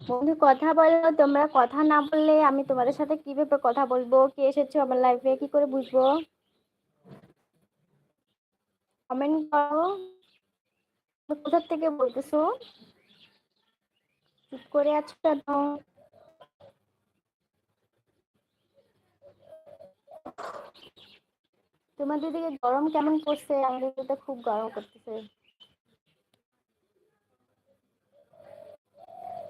বন্ধু, কথা বলো। তোমরা কথা না বললে আমি তোমাদের সাথে কীভাবে কথা বলব? কে এসেছ আমার লাইফে কি করে বুঝব? কমেন্ট করো। কোথা থেকে বলতেছো? চুপ করে আছো কেন? তোমাদের দিকে গরম কেমন পড়ছে? আমাদের দিকে খুব গরম করতেছে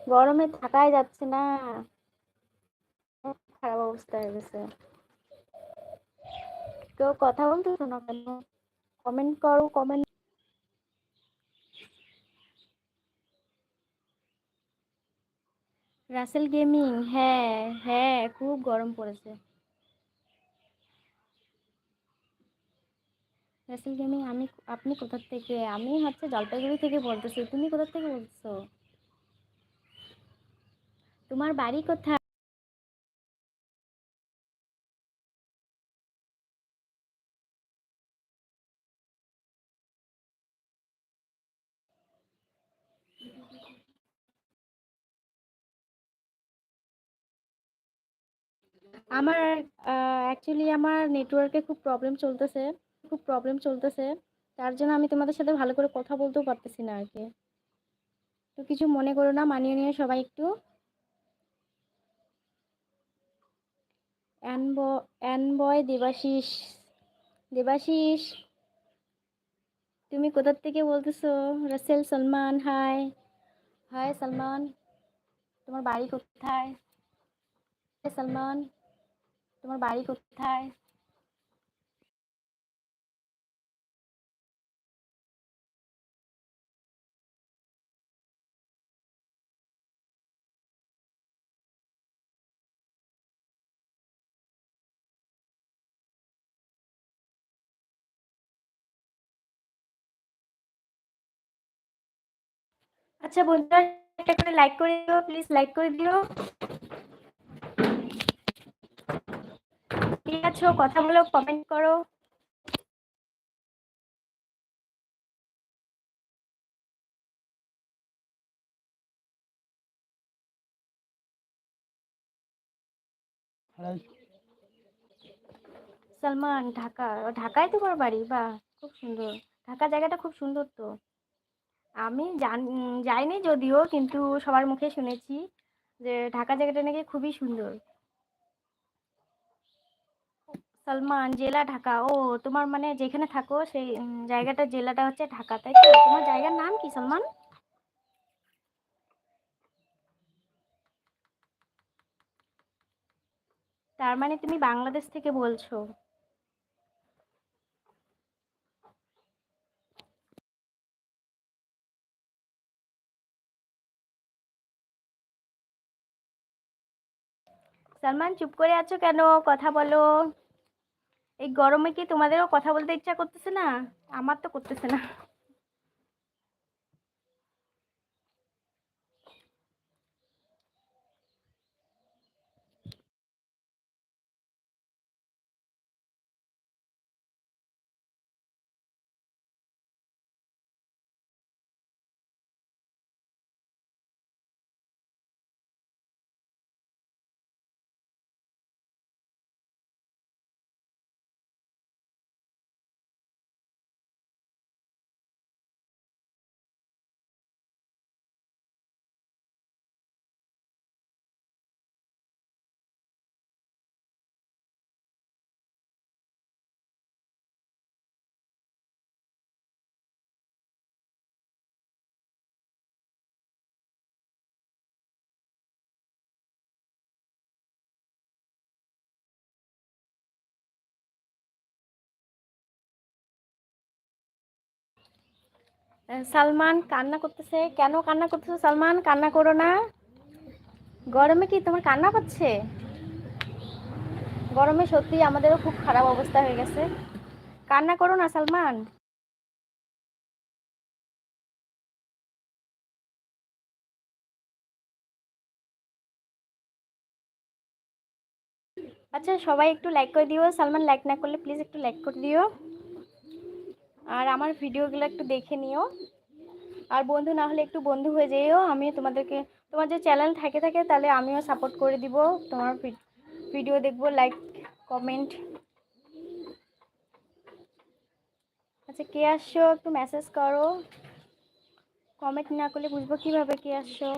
গরমে থাকাই যাচ্ছে না। খারাপ অবস্থা হয়ে গেছে। কেউ কথা বলতেছো না কেন? কমেন্ট করো কমেন্ট রাসেল গেমিং হ্যাঁ হ্যাঁ খুব গরম পড়েছে। রাসেল গেমিং আমি, আপনি কোথা থেকে? আমি হচ্ছে জলপাইগুড়ি থেকে বলতেছি। তুমি কোথা থেকে বলছো? তোমার বাড়ি কোথায়? আমার অ্যাকচুয়ালি আমার নেটওয়ার্কে খুব প্রবলেম চলতেছে, খুব প্রবলেম চলতেছে। তার জন্য আমি তোমাদের সাথে ভালো করে কথা বলতেও পারতেছি না আর কি তো কিছু মনে করো না, মানিয়ে নিয়ে সবাই একটু। অ্যান বয় দেবাশিস দেবাশিস, তুমি কোথার থেকে বলতেছো? Rasel, Salman hi hi Salman. তোমার বাড়ি কোথায়? সলমান। তোমার বাড়ি কোথায়? আচ্ছা বন্ধুরা একটা করে লাইক করে দিও প্লিজ লাইক করে দিও। আছে কথা বলো কমেন্ট করো। সালমান, ঢাকা। ঢাকায় তোমার বাড়ি? বাহ, খুব সুন্দর। ঢাকা জায়গাটা খুব সুন্দর তো। আমি জান যাইনি যদিও, কিন্তু সবার মুখে শুনেছি যে ঢাকা জায়গাটা নাকি খুবই সুন্দর। সালমান, জেলা ঢাকা। ও, তোমার মানে যেখানে থাকো, সেই জায়গাটা, জেলাটা হচ্ছে ঢাকা, তাই তো? তোমার জায়গার নাম কি, সালমান? তার মানে তুমি বাংলাদেশ থেকে বলছো? সালমান, চুপ করে আছো কেন? কথা বলো। এই গরমে কি তোমাদেরও কথা বলতে ইচ্ছা করতেছে না? আমার তো করতেছে না। সালমান কান্না করতেছে। কেন কান্না করতেছে সালমান? কান্না করো না। গরমে কি তোমার কান্না পাচ্ছে? গরমে সত্যি আমাদেরও খুব খারাপ অবস্থা হয়ে গেছে। কান্না করো না সালমান। আচ্ছা সবাই একটু লাইক করে দিও। সালমান লাইক না করলে প্লিজ একটু লাইক করে দিও। আর আমার ভিডিওগুলো একটু দেখে নিও। আর বন্ধু, না হলে একটু বন্ধু হয়ে যেও। আমি তোমাদেরকে, তোমার যে চ্যানেল থাকে থাকে, তাহলে আমিও সাপোর্ট করে দিব। তোমার ভিডিও দেখব লাইক কমেন্ট আচ্ছা কে আসছো? একটু মেসেজ করো। কমেন্ট না করলে বুঝব কীভাবে কে আসছো?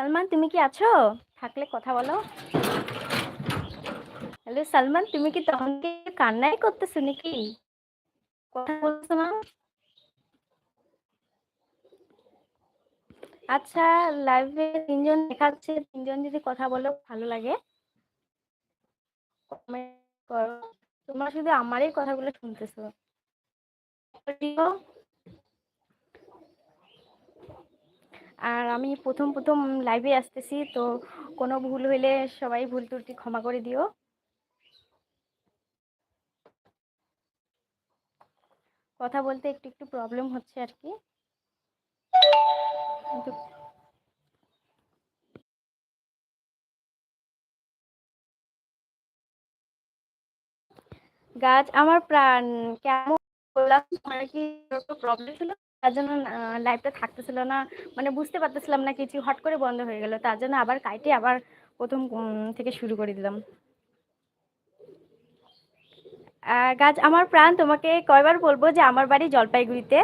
সালমান, তুমি কি আছো? থাকলে কথা বলো। হ্যালো সালমান, তুমি কি তখনকে কান্নাই করতেছো নাকি? কথা বলছো না। আচ্ছা লাইভে তিনজন দেখাচ্ছে তিনজন যদি কথা বলো, ভালো লাগে। করো। তোমরা শুধু আমারই কথাগুলো শুনতেছো। আর আমি প্রথম প্রথম লাইভে আসতেছি, তো কোনো ভুল হইলে সবাই ভুল ত্রুটি ক্ষমা করে দিও। কথা বলতে একটু একটু প্রবলেম হচ্ছে আর কি। গাছ, আমার প্রাণ, কেমন? বললাম কি প্রবলেম ছিল? তার জন্য লাইভটা থাকতেছিল না। মানে বুঝতে পারতেছিলাম না কিছু, হট করে বন্ধ হয়ে গেল। তার জন্য আবার কাইটে আবার প্রথম থেকে শুরু করে দিলাম। গাছ, আমার প্রাণ, তোমাকে কয়বার বলব যে আমার বাড়ি জলপাইগুড়িতে?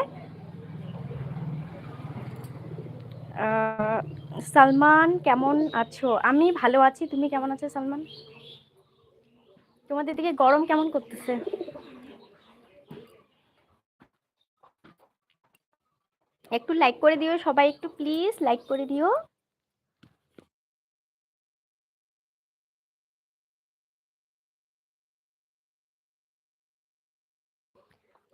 সালমান, কেমন আছো? আমি ভালো আছি। তুমি কেমন আছো, সালমান? তোমাদের দিকে গরম কেমন করতেছে? একটু লাইক করে দিও সবাই একটু প্লিজ লাইক করে দিও।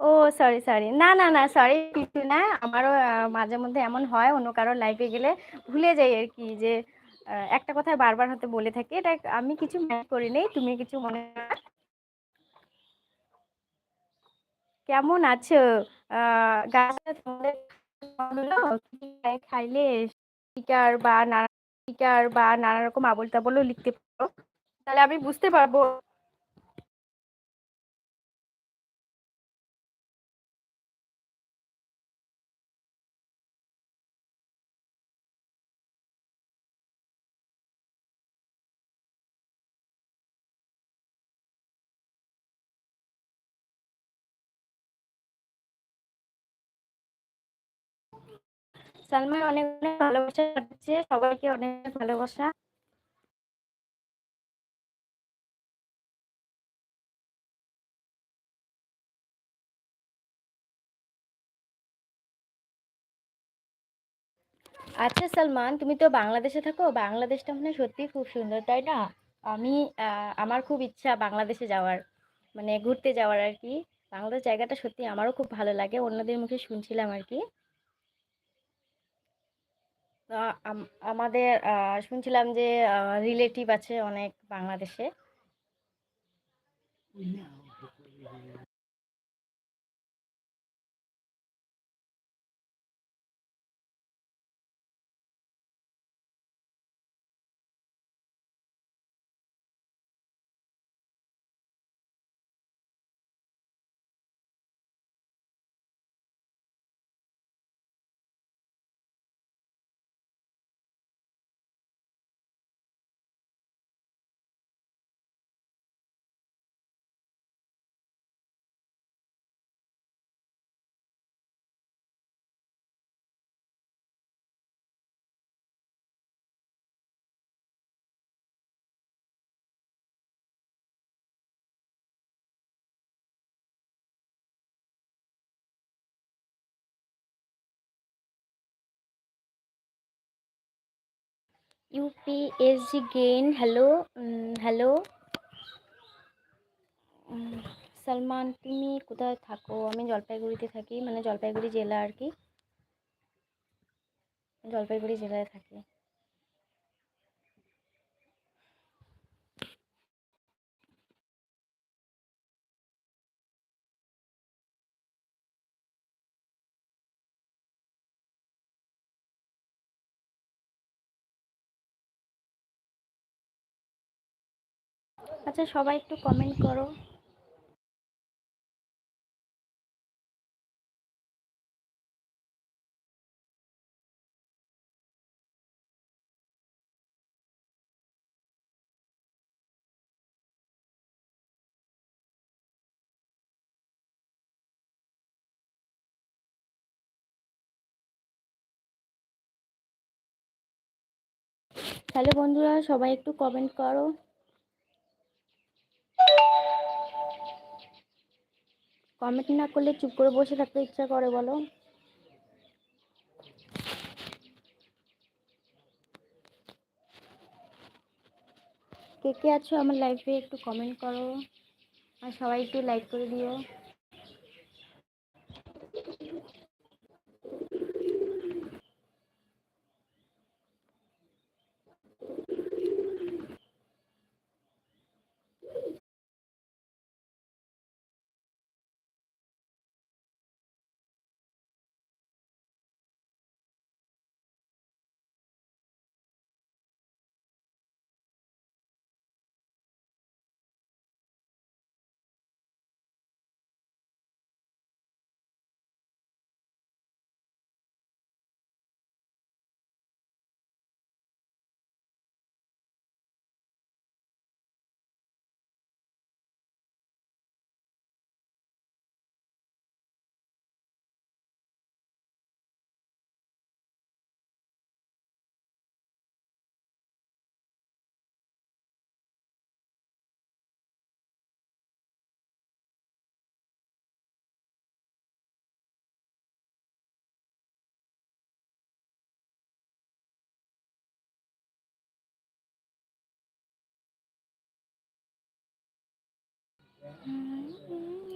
ও সরি সরি না না না সরি কিছু না। আমারও মাঝে মধ্যে এমন হয়, অন্য কারও লাইফে গেলে ভুলে যাই আর কি যে একটা কথা বারবার হতে বলে থাকি। এটা আমি কিছু মনে করি নেই, তুমি কিছু মনে কেমন আছো? গাছটা তোমাদের খাইলে স্পিকার বা নানা স্পিকার বা নানা রকম আবল তাবলও লিখতে পারো। তাহলে আমি বুঝতে পারব সালমান অনেক অনেক ভালোবাসা পাচ্ছে সবাইকে অনেক ভালোবাসা। আচ্ছা সালমান, তুমি তো বাংলাদেশে থাকো, বাংলাদেশটা মানে সত্যি খুব সুন্দর, তাই না? আমি আমার খুব ইচ্ছা বাংলাদেশে যাওয়ার মানে ঘুরতে যাওয়ার আর কি। বাংলাদেশ জায়গাটা সত্যি আমারও খুব ভালো লাগে, অন্যদের মুখে শুনছিলাম আর কি। আমাদের শুনছিলাম যে রিলেটিভ আছে অনেক বাংলাদেশে। ইউপিএসজি গেইন হ্যালো হ্যালো সালমান তুমি কোথায় থাকো? আমি জলপাইগুড়িতে থাকি মানে জলপাইগুড়ি জেলা আর কি। জলপাইগুড়ি জেলায় থাকি। আচ্ছা সবাই একটু কমেন্ট করো। তাহলে বন্ধুরা সবাই একটু কমেন্ট করো। কমেন্ট না করলে চুপ করে বসে থাকতে ইচ্ছা করে, বলো। কে কে আছো আমার লাইফে একটু কমেন্ট করো। আর সবাই একটু লাইক করে দিও। 嗯。嗯